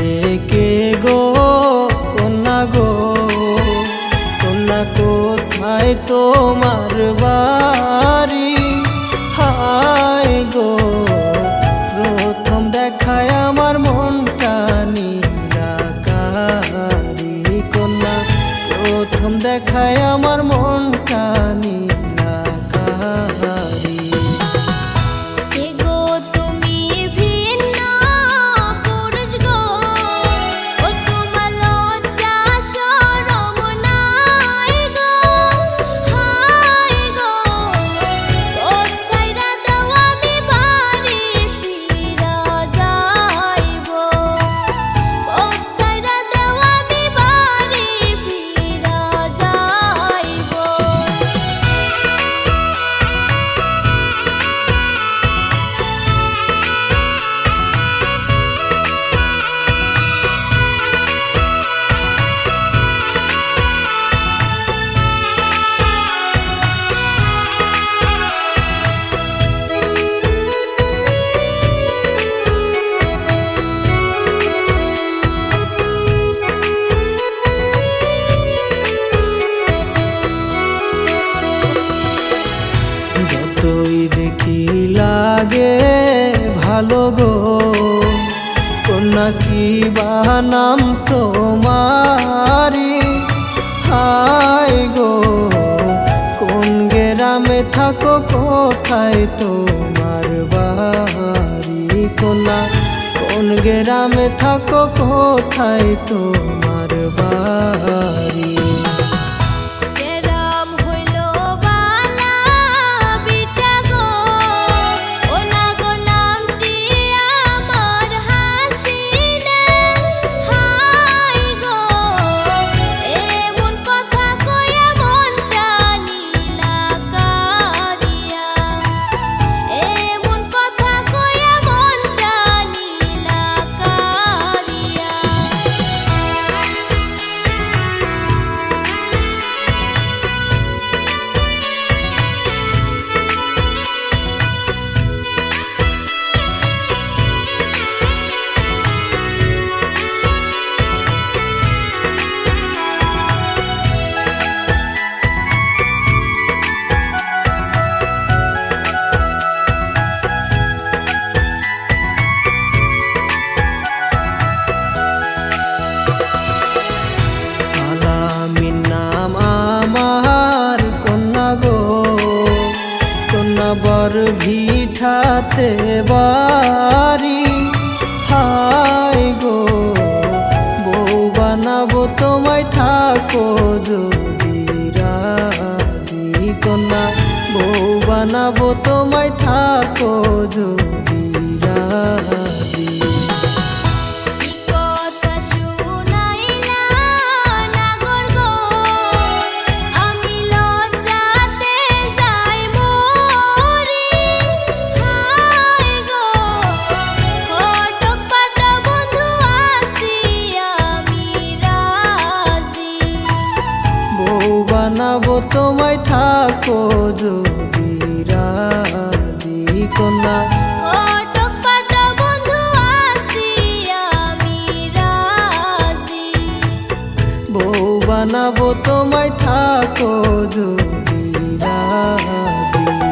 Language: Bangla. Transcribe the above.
একে গো কন্যা গো কন্যা কোথায় তোমার বাড়ি? হায় গো লাগে ভালো গো। কন্যা কি বা নাম তোমারি? হাই গো, কোন গ্রামে থাকো, কোথায় তোমার বাড়ি? কন্যা কোন গ্রামে থাকো, কোথায় তোমার বাড়ি? ভিঠাতে বাড়ি হাই গো, বউ বানাবো তোমায় থাকো যদি রাজি কন্যা। বউ বানাবো তোমায় থাকো যদি বানাবো তোমায় থাকো যদি রাজি কন্যা। বউ বানাবো তোমায় থাকো যদি রাজি।